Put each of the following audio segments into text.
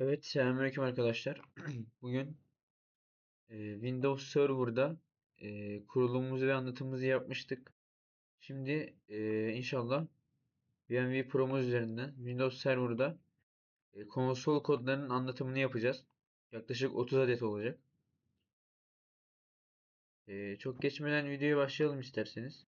Evet, selamünaleyküm arkadaşlar. Bugün e, Windows Server'da e, kurulumumuzu ve anlatımımızı yapmıştık. Şimdi e, inşallah VMware Pro'muz üzerinden Windows Server'da e, konsol kodlarının anlatımını yapacağız. Yaklaşık 30 adet olacak. E, çok geçmeden videoya başlayalım isterseniz.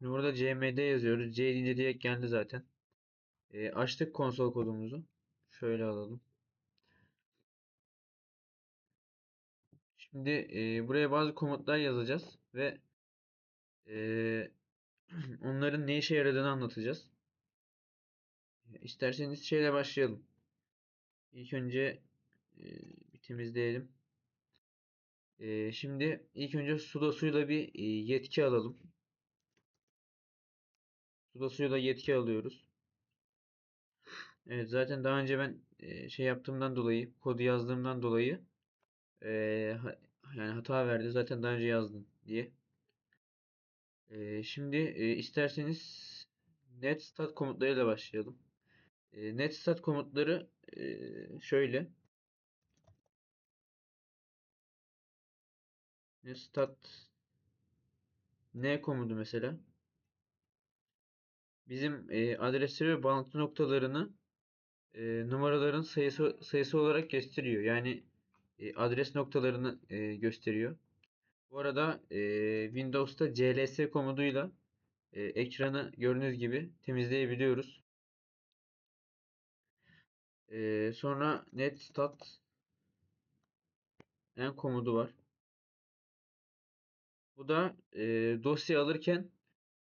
Burada cmd yazıyoruz. C deyince direkt geldi zaten. E, açtık konsol kodumuzu. Şöyle alalım. Şimdi e, buraya bazı komutlar yazacağız ve e, onların ne işe yaradığını anlatacağız. İsterseniz şeyle başlayalım. İlk önce e, bir temizleyelim. E, şimdi ilk önce sudo suyla bir e, yetki alalım. Sudo suyla yetki alıyoruz. Evet zaten daha önce ben e, şey yaptığımdan dolayı, kodu yazdığımdan dolayı e, ha- yani hata verdi. Zaten daha önce yazdım diye. E, şimdi e, isterseniz netstat komutlarıyla başlayalım. E, netstat komutları e, şöyle. Netstat n komutu mesela bizim e, adresleri ve bağlantı noktalarını e, numaraların sayısı sayısı olarak gösteriyor. Yani e, adres noktalarını e, gösteriyor. Bu arada e, Windows'ta cls komutuyla e, ekranı gördüğünüz gibi temizleyebiliyoruz. E, sonra netstat en komutu var. Bu da e, dosya alırken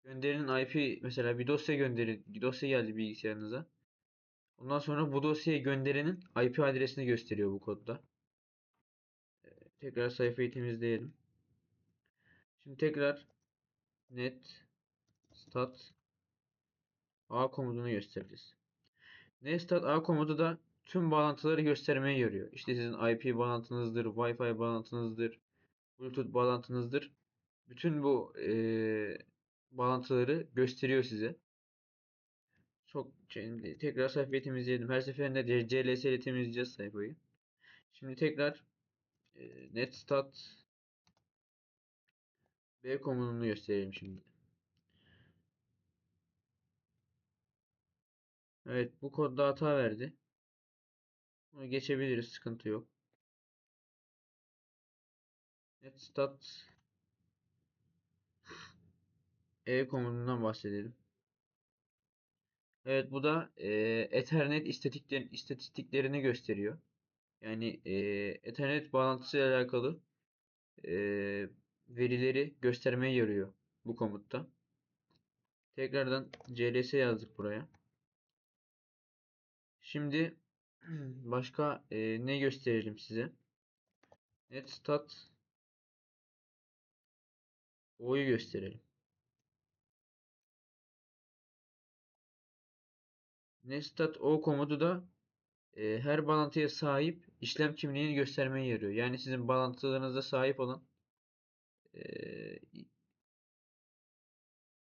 gönderinin IP mesela bir dosya gönderi dosya geldi bilgisayarınıza. Ondan sonra bu dosyayı gönderenin IP adresini gösteriyor bu kodda. Tekrar sayfayı temizleyelim. Şimdi tekrar net stat a komutunu göstereceğiz. Net stat a komutu da tüm bağlantıları göstermeye yarıyor. İşte sizin IP bağlantınızdır, Wi-Fi bağlantınızdır, Bluetooth bağlantınızdır. Bütün bu e, bağlantıları gösteriyor size. Çok şimdi tekrar sayfayı temizleyelim. Her seferinde CLS ile temizleyeceğiz sayfayı. Şimdi tekrar e, netstat B komutunu gösterelim şimdi. Evet bu kodda hata verdi. Bunu geçebiliriz. Sıkıntı yok. Netstat E komutundan bahsedelim. Evet bu da e, Ethernet istatistikler, istatistiklerini gösteriyor. Yani e, Ethernet bağlantısı ile alakalı e, verileri göstermeye yarıyor bu komutta. Tekrardan cls yazdık buraya. Şimdi başka e, ne gösterelim size? Netstat O'yu gösterelim. Nestat O komutu da e, her bağlantıya sahip işlem kimliğini göstermeye yarıyor. Yani sizin bağlantılarınıza sahip olan e,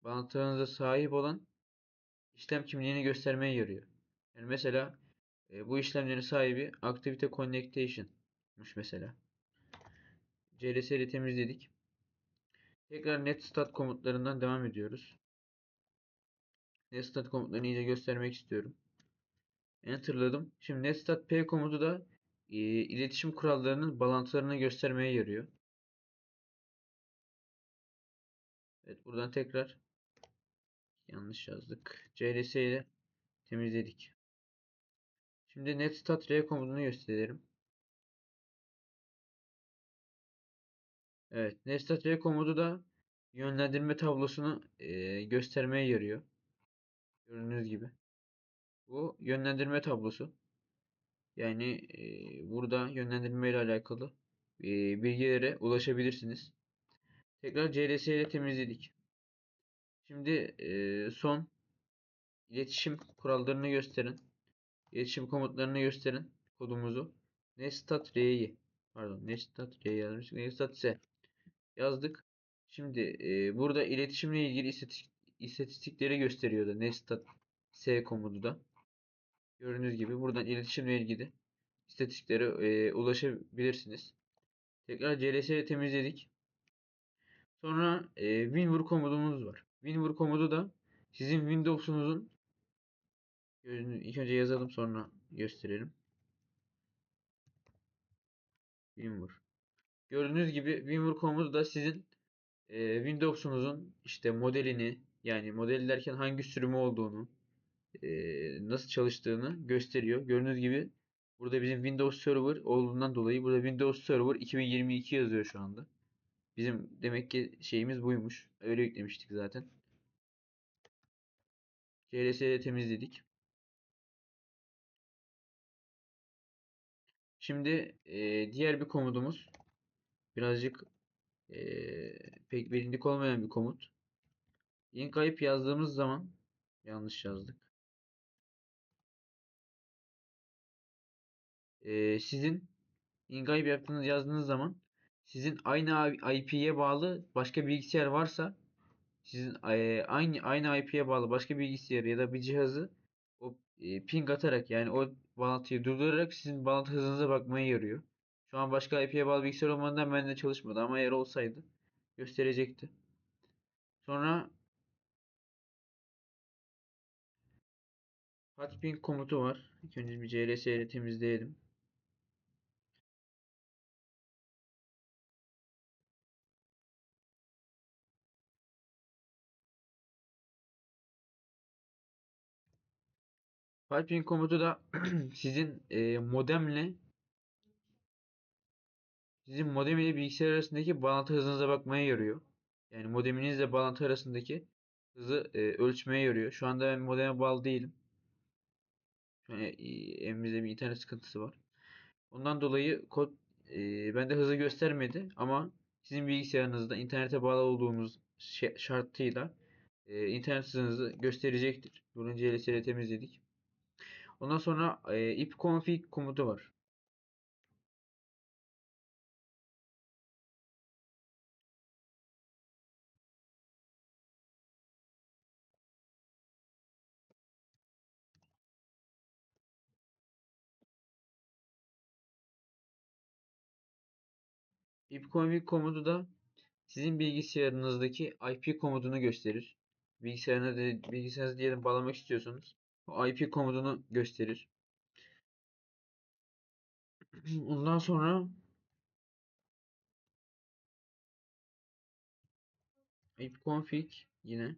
bağlantılarınıza sahip olan işlem kimliğini göstermeye yarıyor. Yani mesela e, bu işlemlerin sahibi Activity Connectation'mış mesela. CLS'yi temizledik. Tekrar netstat komutlarından devam ediyoruz. Netstat komutlarını iyice göstermek istiyorum. Enter'ladım. Şimdi netstat p komutu da e, iletişim kurallarının bağlantılarını göstermeye yarıyor. Evet buradan tekrar yanlış yazdık. cls ile temizledik. Şimdi netstat r komutunu gösterelim. Evet netstat r komutu da yönlendirme tablosunu e, göstermeye yarıyor. Gördüğünüz gibi. Bu yönlendirme tablosu. Yani e, burada yönlendirme ile alakalı e, bilgilere ulaşabilirsiniz. Tekrar CLS ile temizledik. Şimdi e, son iletişim kurallarını gösterin. İletişim komutlarını gösterin. kodumuzu nestat r'yi pardon nestat r yazmıştık. Nestat s yazdık. Şimdi e, burada iletişimle ilgili istatistik, istatistikleri gösteriyordu nestat s komutu da. Gördüğünüz gibi buradan iletişimle ilgili istatistiklere e, ulaşabilirsiniz. Tekrar CLS'yi temizledik. Sonra e, WinWor komutumuz var. WinWor komutu da sizin Windows'unuzun ilk önce yazalım sonra gösterelim. WinWor. Gördüğünüz gibi WinWor komutu da sizin e, Windows'unuzun işte modelini yani model derken hangi sürümü olduğunu nasıl çalıştığını gösteriyor. Gördüğünüz gibi burada bizim Windows Server olduğundan dolayı burada Windows Server 2022 yazıyor şu anda. Bizim demek ki şeyimiz buymuş. Öyle yüklemiştik zaten. CLS'de temizledik. Şimdi e, diğer bir komutumuz birazcık e, pek bilindik olmayan bir komut. Link kayıp yazdığımız zaman yanlış yazdık. E, sizin ingayip yaptığınız yazdığınız zaman sizin aynı IP'ye bağlı başka bilgisayar varsa sizin aynı aynı IP'ye bağlı başka bilgisayar ya da bir cihazı o e, ping atarak yani o bağlantıyı durdurarak sizin bağlantı hızınıza bakmaya yarıyor. Şu an başka IP'ye bağlı bilgisayar olmadan bende çalışmadı ama eğer olsaydı gösterecekti. Sonra hotping komutu var. İlk önce bir CLS ile temizleyelim. Piping komutu da sizin e, modemle sizin modem ile bilgisayar arasındaki bağlantı hızınıza bakmaya yarıyor. Yani modeminizle bağlantı arasındaki hızı e, ölçmeye yarıyor. Şu anda ben modeme bağlı değilim. E, evimizde bir internet sıkıntısı var. Ondan dolayı kod e, bende hızı göstermedi ama sizin bilgisayarınızda internete bağlı olduğunuz şartıyla e, internet hızınızı gösterecektir. Bunu CLS'yle temizledik. Ondan sonra e, ipconfig komutu var. İpconfig komutu da sizin bilgisayarınızdaki IP komutunu gösterir. Bilgisayarına de, bilgisayarınızı diyelim bağlamak istiyorsanız o IP komutunu gösterir. Ondan sonra ipconfig yine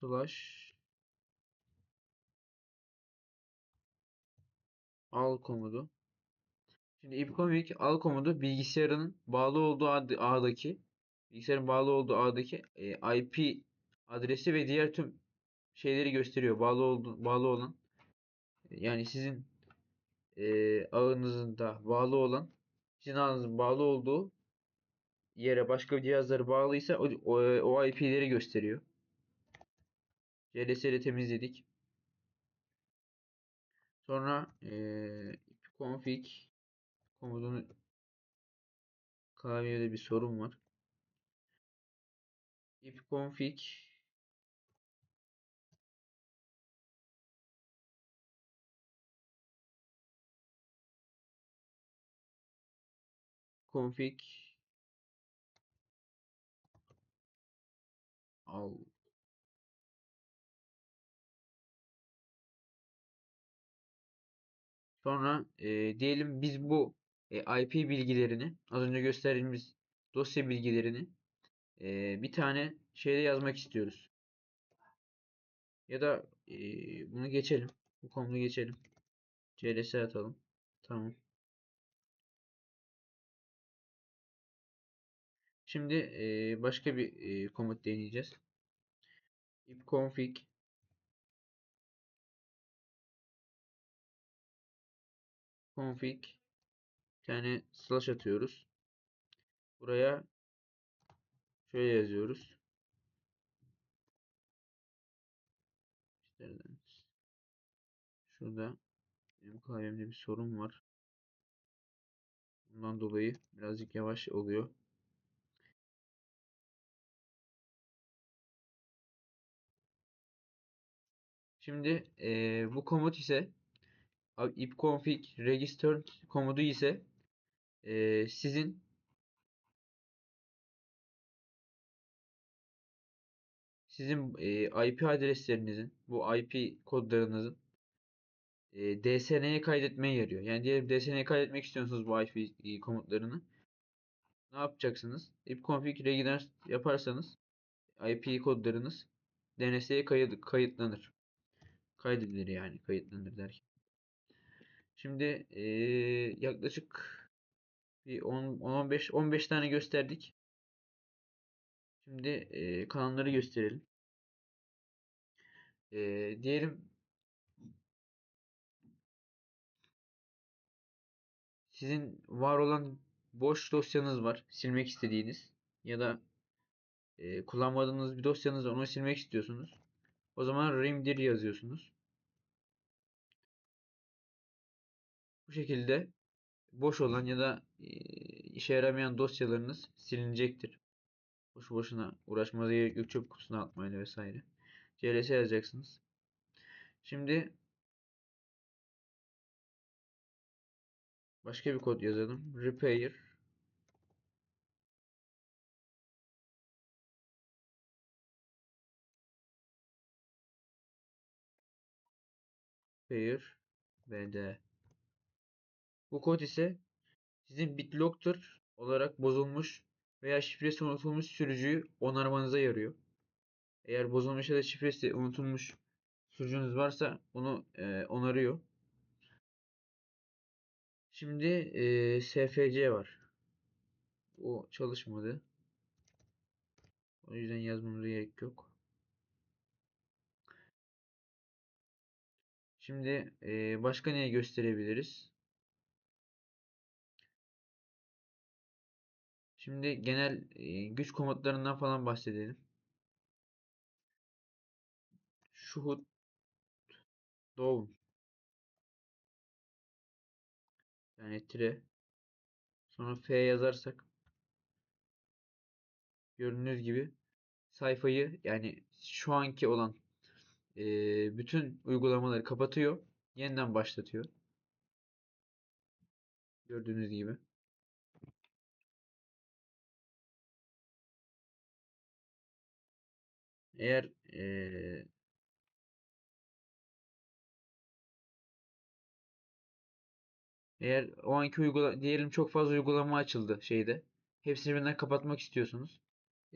slash al komutu. Şimdi ipconfig al komutu bilgisayarın bağlı olduğu ağdaki bilgisayarın bağlı olduğu ağdaki e, IP adresi ve diğer tüm şeyleri gösteriyor. Bağlı oldu, bağlı olan yani sizin e, ağınızın da bağlı olan sizin ağınızın bağlı olduğu yere başka bir cihazları bağlıysa o, o, o IP'leri gösteriyor. CLS ile temizledik. Sonra e, config komutunu klavyede bir sorun var. ipconfig config al Sonra e, diyelim biz bu e, IP bilgilerini az önce gösterdiğimiz dosya bilgilerini e, bir tane şeyde yazmak istiyoruz. Ya da e, bunu geçelim. Bu konuyu geçelim. CLS atalım. Tamam. Şimdi e, başka bir e, komut deneyeceğiz. ipconfig config tane slash atıyoruz. Buraya Şöyle yazıyoruz. Şurada benim kalemde bir sorun var. Bundan dolayı birazcık yavaş oluyor. Şimdi eee, bu komut ise ipconfig register komutu ise eee, sizin sizin eee, IP adreslerinizin bu IP kodlarınızın eee, DSN'ye kaydetmeye yarıyor. Yani diyelim DSN'ye kaydetmek istiyorsunuz bu IP e, komutlarını. Ne yapacaksınız? ipconfig register yaparsanız IP kodlarınız DNS'ye kayıt, kayıtlanır. Kaydedilir yani kayıtlanır derken. Şimdi eee, yaklaşık bir 10 15 15 tane gösterdik. Şimdi eee kanalları gösterelim. Eee, diyelim sizin var olan boş dosyanız var. Silmek istediğiniz ya da eee, kullanmadığınız bir dosyanız var. Onu silmek istiyorsunuz. O zaman rimdir yazıyorsunuz. Bu şekilde boş olan ya da işe yaramayan dosyalarınız silinecektir. Boşu boşuna uğraşmanıza gerek yok. Çöp kutusuna atmayla vesaire. CLS yazacaksınız. Şimdi başka bir kod yazalım. Repair Repair bd. Bu kod ise sizin BitLocker olarak bozulmuş veya şifresi unutulmuş sürücüyü onarmanıza yarıyor. Eğer bozulmuş ya da şifresi unutulmuş sürücünüz varsa onu e, onarıyor. Şimdi e, SFC var. O çalışmadı. O yüzden yazmamıza gerek yok. Şimdi e, başka neye gösterebiliriz? Şimdi genel güç komutlarından falan bahsedelim. Shoot down yani tire sonra F yazarsak gördüğünüz gibi sayfayı yani şu anki olan bütün uygulamaları kapatıyor. Yeniden başlatıyor. Gördüğünüz gibi. Eğer e, eğer o anki uygula diyelim çok fazla uygulama açıldı şeyde. Hepsini birden kapatmak istiyorsunuz.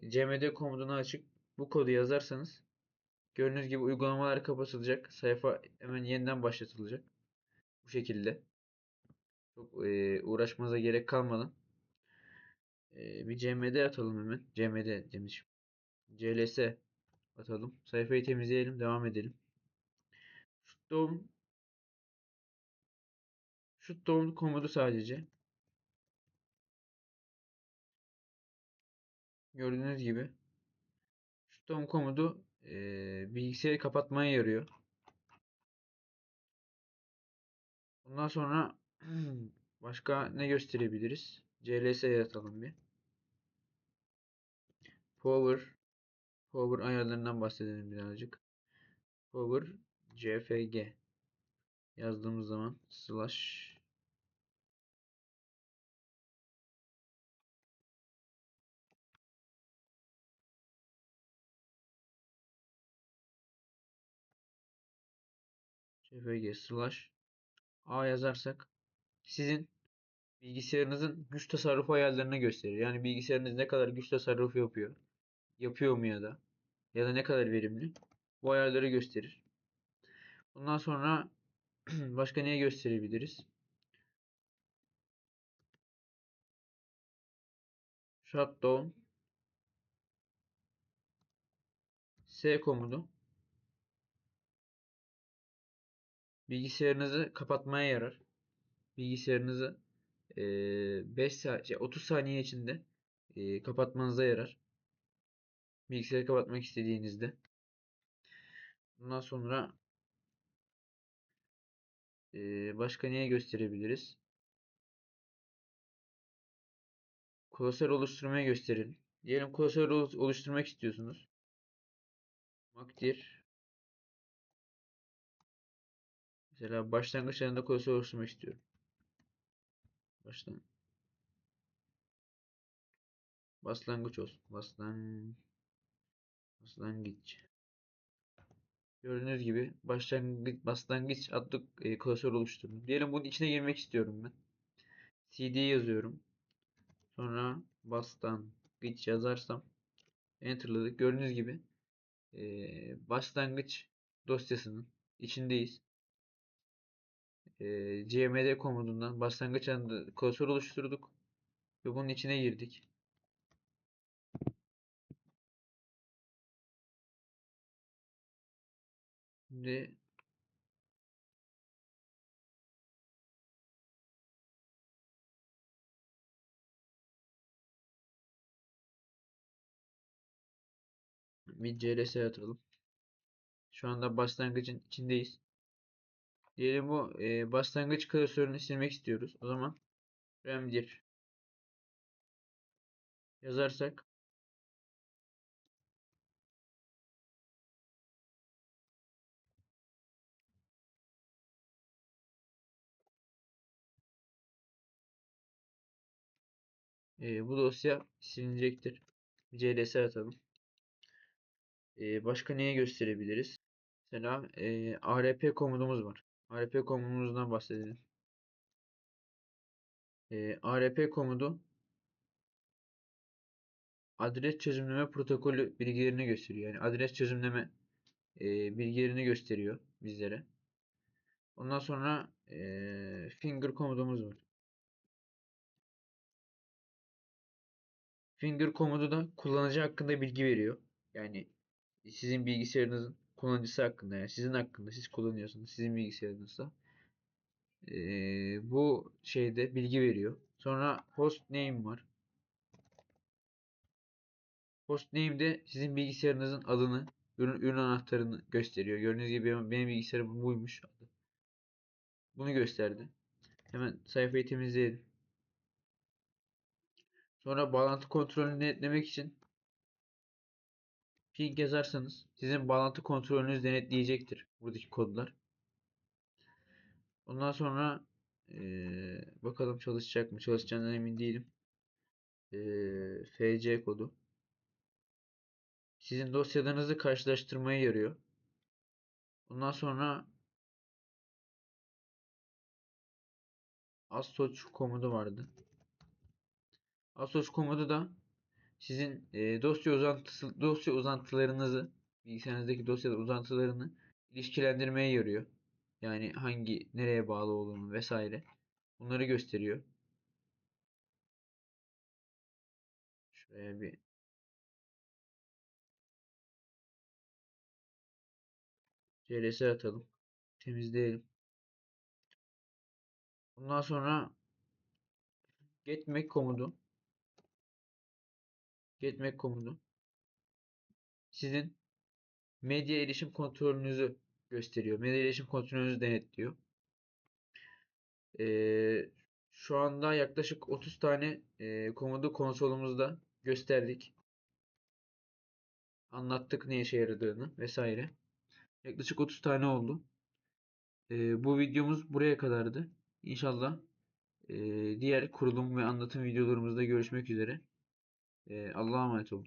cmd komutunu açıp bu kodu yazarsanız gördüğünüz gibi uygulamalar kapatılacak. Sayfa hemen yeniden başlatılacak. Bu şekilde. Çok e, uğraşmanıza gerek kalmadan. E, bir cmd atalım hemen. cmd demişim. cls atalım. Sayfayı temizleyelim. Devam edelim. Shutdown Shutdown komutu sadece. Gördüğünüz gibi. Shutdown komutu e, bilgisayarı kapatmaya yarıyor. Ondan sonra başka ne gösterebiliriz? CLS yaratalım bir. Power Power ayarlarından bahsedelim birazcık. Power CFG yazdığımız zaman slash CFG slash A yazarsak sizin bilgisayarınızın güç tasarrufu ayarlarını gösterir. Yani bilgisayarınız ne kadar güç tasarrufu yapıyor. Yapıyor mu ya da ya da ne kadar verimli. Bu ayarları gösterir. Bundan sonra başka neye gösterebiliriz? Shutdown S komutu bilgisayarınızı kapatmaya yarar. Bilgisayarınızı 5 saat, 30 saniye içinde kapatmanıza yarar. Bilgisayarı kapatmak istediğinizde. Bundan sonra başka neye gösterebiliriz? Klasör oluşturmayı gösterin. Diyelim klasör olu- oluşturmak istiyorsunuz. Makdir. Mesela başlangıç ayında klasör oluşturmak istiyorum. Başlan. Başlangıç olsun. Başlan. Başlangıç. Gördüğünüz gibi başlangıç, başlangıç adlı e, klasör oluşturdum. Diyelim bunun içine girmek istiyorum ben. cd yazıyorum. Sonra başlangıç yazarsam enterladık. Gördüğünüz gibi e, başlangıç dosyasının içindeyiz. E, cmd komutundan başlangıç adlı klasör oluşturduk. Ve bunun içine girdik. Şimdi bir cls atalım. Şu anda başlangıcın içindeyiz. Diyelim bu e, başlangıç klasörünü silmek istiyoruz. O zaman ramdir yazarsak e, bu dosya silinecektir. cls atalım. E, başka neye gösterebiliriz? Mesela e, arp komutumuz var. arp komutumuzdan bahsedelim. E, arp komutu adres çözümleme protokolü bilgilerini gösteriyor. Yani adres çözümleme e, bilgilerini gösteriyor bizlere. Ondan sonra e, finger komutumuz var. Finger komutu da kullanıcı hakkında bilgi veriyor. Yani sizin bilgisayarınızın kullanıcısı hakkında yani sizin hakkında siz kullanıyorsunuz sizin bilgisayarınızda ee, bu şeyde bilgi veriyor. Sonra host name var. Host name de sizin bilgisayarınızın adını, ürün, ürün anahtarını gösteriyor. Gördüğünüz gibi benim, bilgisayarım buymuş. Bunu gösterdi. Hemen sayfayı temizleyelim. Sonra bağlantı kontrolünü denetlemek için ping yazarsanız sizin bağlantı kontrolünüz denetleyecektir buradaki kodlar. Ondan sonra ee, bakalım çalışacak mı? Çalışacağından emin değilim. Ee, FC kodu. Sizin dosyalarınızı karşılaştırmaya yarıyor. Ondan sonra assoc komutu vardı. Assoc komutu da sizin e, dosya uzantısı dosya uzantılarınızı bilgisayarınızdaki dosya uzantılarını ilişkilendirmeye yarıyor. Yani hangi nereye bağlı olduğunu vesaire. Bunları gösteriyor. Şuraya bir CLS atalım. Temizleyelim. Bundan sonra getMac komutu getMac komutu sizin medya erişim kontrolünüzü gösteriyor. Medya erişim kontrolünüzü denetliyor. Ee, şu anda yaklaşık 30 tane e, komodu konsolumuzda gösterdik. Anlattık ne işe yaradığını vesaire. Yaklaşık 30 tane oldu. Ee, bu videomuz buraya kadardı. İnşallah e, diğer kurulum ve anlatım videolarımızda görüşmek üzere. الله ما يتوب